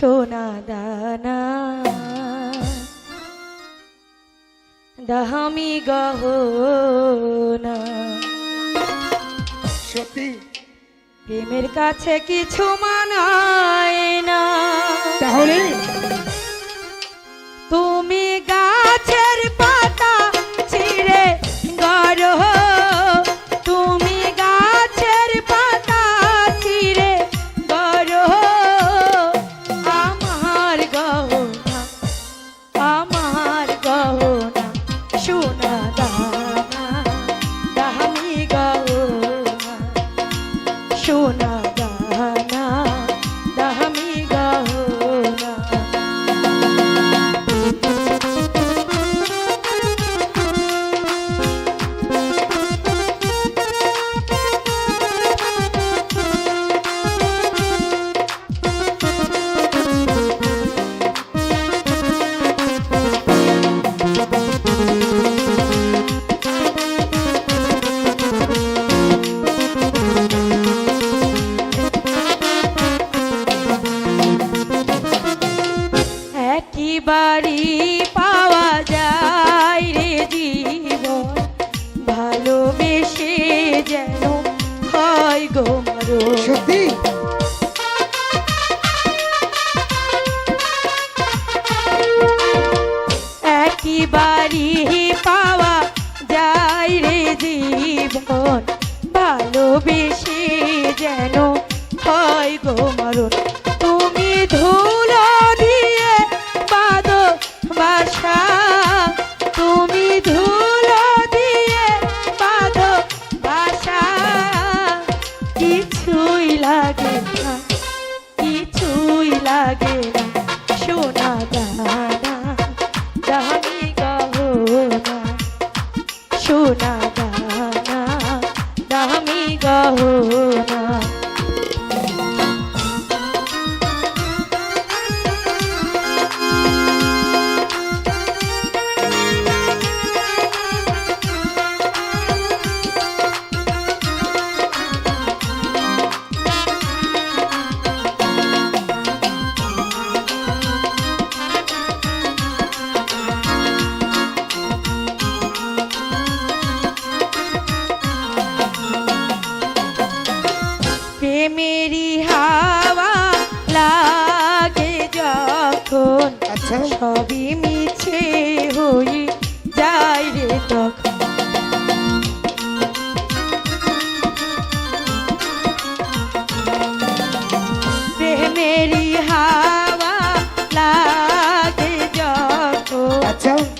সোনা দানা। দাহামি গহনা। সত্যি? প্রেমের কাছে কিছু মানায় না। তাহলে? বাড়ি পাওয়া যায় রে জীবন। ভালোবেসে যেন হয় গো মারো সত্যি? একই বাড়ি পাওয়া যায় রে জীবন। ভালোবেসে যেন হয় গো মারণ। তুমি ধুলো কিছুই লাগে না কিছুই লাগে না সোনা দানা দামি গহনা সোনা দানা দামি গহনা। সবই মিছে হয়ে যায় রে তখন। মেরি হাওয়া লাগে যখন।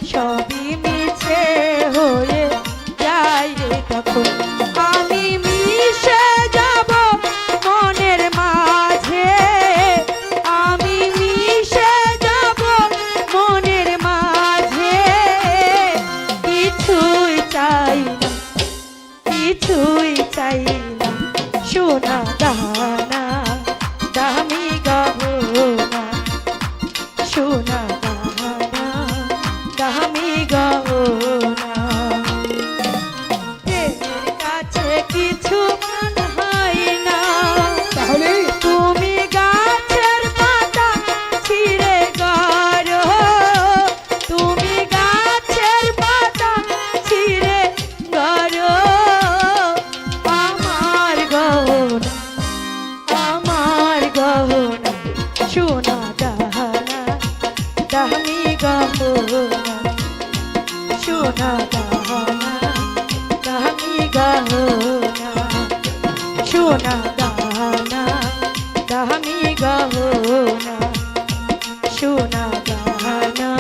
দামি গাব সোনা দানা দামি গহনা সোনা দানা দামি গহনা সোনা দানা